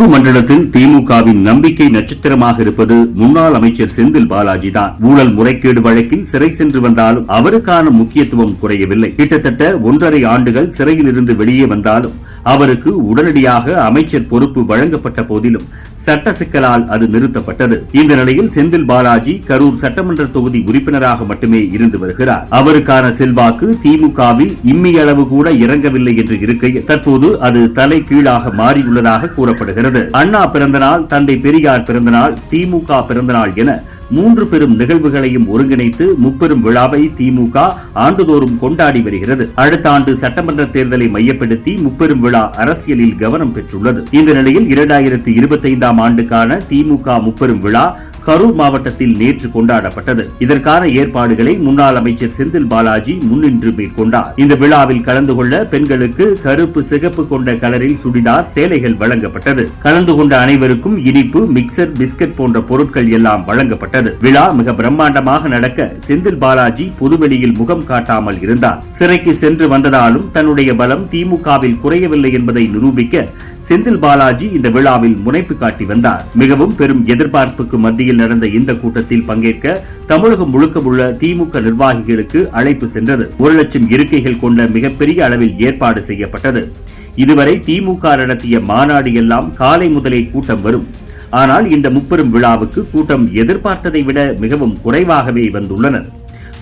கொங்கு மண்டலத்தில் திமுகவின் நம்பிக்கை நட்சத்திரமாக இருப்பது முன்னாள் அமைச்சர் செந்தில் பாலாஜி தான் ஊழல் முறைகேடு வழக்கில் சிறை சென்று வந்தாலும் அவருக்கான முக்கியத்துவம் குறையவில்லை. கிட்டத்தட்ட ஒன்றரை ஆண்டுகள் சிறையில் இருந்து வெளியே வந்தாலும் அவருக்கு உடனடியாக அமைச்சர் பொறுப்பு வழங்கப்பட்ட போதிலும் சட்ட சிக்கலால் அது நிறுத்தப்பட்டது. இந்த நிலையில் செந்தில் பாலாஜி கரூர் சட்டமன்ற தொகுதி உறுப்பினராக மட்டுமே இருந்து வருகிறார். அவருக்கான செல்வாக்கு திமுகவில் இம்மி அளவு கூட இறங்கவில்லை என்று இருக்கையில் தற்போது அது தலை கீழாக மாறியுள்ளதாக கூறப்படுகிறது. அண்ணா பிறந்தநாள் தந்தை பெரியார் பிறந்தநாள் திமுக பிறந்தநாள் என மூன்று பெரும் நிகழ்வுகளையும் ஒருங்கிணைத்து முப்பெரும் விழாவை திமுக ஆண்டுதோறும் கொண்டாடி வருகிறது. அடுத்த ஆண்டு சட்டமன்ற தேர்தலை மையப்படுத்தி முப்பெரும் விழா அரசியலில் கவனம் பெற்றுள்ளது. இந்த நிலையில் இரண்டாயிரத்தி இருபத்தைந்தாம் ஆண்டுக்கான திமுக முப்பெரும் விழா கரூர் மாவட்டத்தில் நேற்று கொண்டாடப்பட்டது. இதற்கான ஏற்பாடுகளை முன்னாள் அமைச்சர் செந்தில் பாலாஜி முன்னின்று மேற்கொண்டார். இந்த விழாவில் கலந்து கொள்ள பெண்களுக்கு கருப்பு சிகப்பு கொண்ட கலரில் சுடிதார் சேலைகள் வழங்கப்பட்டது. கலந்து கொண்ட அனைவருக்கும் இனிப்பு மிக்சர் பிஸ்கட் போன்ற பொருட்கள் எல்லாம் வழங்கப்பட்டது. விழா மிக பிரம்மாண்டமாக நடக்க செந்தில் பாலாஜி பொதுவெளியில் முகம் காட்டாமல் இருந்தார். சிறைக்கு சென்று வந்ததாலும் தன்னுடைய பலம் திமுகவில் குறையவில்லை என்பதை நிரூபிக்க செந்தில் பாலாஜி இந்த விழாவில் முனைப்பு காட்டி வந்தார். மிகவும் பெரும் எதிர்பார்ப்புக்கு மத்தியில் நடந்த இந்த கூட்டத்தில் பங்கேற்க தமிழகம் முழுக்க உள்ள திமுக நிர்வாகிகளுக்கு அழைப்பு சென்றது. ஒரு லட்சம் இருக்கைகள் கொண்ட மிகப்பெரிய அளவில் ஏற்பாடு செய்யப்பட்டது. இதுவரை திமுக நடத்திய மாநாடு எல்லாம் காலை முதலே கூட்டம் வரும். ஆனால் இந்த முப்பெரும் விழாவுக்கு கூட்டம் எதிர்பார்த்ததை விட மிகவும் குறைவாகவே வந்துள்ளனர்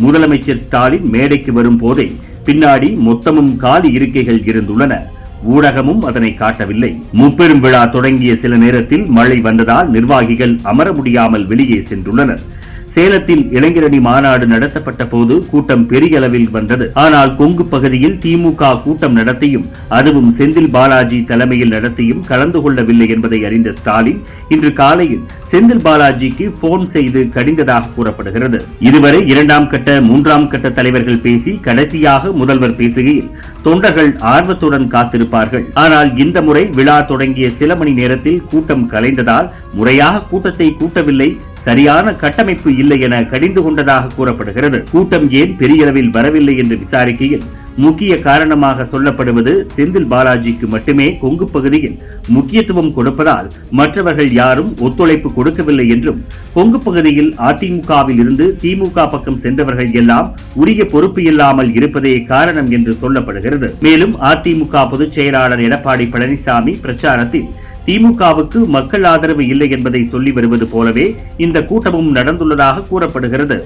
முதலமைச்சர் ஸ்டாலின் மேடைக்கு வரும் போதே பின்னாடி மொத்தமும் காலி இருக்கைகள் இருந்துள்ளன. ஊடகமும் அதனை காட்டவில்லை. முப்பெரும் விழா தொடங்கிய சில நேரத்தில் மழை வந்ததால் நிர்வாகிகள் அமர முடியாமல் வெளியே சென்றுள்ளனர். சேலத்தில் இளைஞரணி மாநாடு நடத்தப்பட்ட போது கூட்டம் பெரிய அளவில் வந்தது. ஆனால் கொங்கு பகுதியில் திமுக கூட்டம் நடத்தியும் அதுவும் செந்தில் பாலாஜி தலைமையில் நடத்தியும் கலந்து கொள்ளவில்லை என்பதை அறிந்த ஸ்டாலின் இன்று காலையில் செந்தில் பாலாஜிக்கு போன் செய்து கடிந்ததாக கூறப்படுகிறது. இதுவரை இரண்டாம் கட்ட மூன்றாம் கட்ட தலைவர்கள் பேசி கடைசியாக முதல்வர் பேசுகையில் தொண்டர்கள் ஆர்வத்துடன் காத்திருப்பார்கள். ஆனால் இந்த முறை விழா தொடங்கிய சில மணி நேரத்தில் கூட்டம் கலைந்ததால் முறையாக கூட்டத்தை கூட்டவில்லை சரியான கட்டமைப்பு இல்லை என கடிந்து கொண்டதாக கூறப்படுகிறது. கூட்டம் ஏன் பெரிய அளவில் வரவில்லை என்று விசாரிக்கையில் முக்கிய காரணமாக சொல்லப்படுவது செந்தில் பாலாஜிக்கு மட்டுமே கொங்கு பகுதியில் முக்கியத்துவம் கொடுப்பதால் மற்றவர்கள் யாரும் ஒத்துழைப்பு கொடுக்கவில்லை என்றும் கொங்கு பகுதியில் அதிமுகவில் இருந்து திமுக பக்கம் சென்றவர்கள் எல்லாம் உரிய பொறுப்பு இல்லாமல் இருப்பதே காரணம் என்று சொல்லப்படுகிறது. மேலும் அதிமுக பொதுச் செயலாளர் எடப்பாடி பழனிசாமி பிரச்சாரத்தில் திமுகவுக்கு மக்கள் ஆதரவு இல்லை என்பதை சொல்லி வருவது போலவே இந்த கூட்டமும் நடந்துள்ளதாக கூறப்படுகிறது.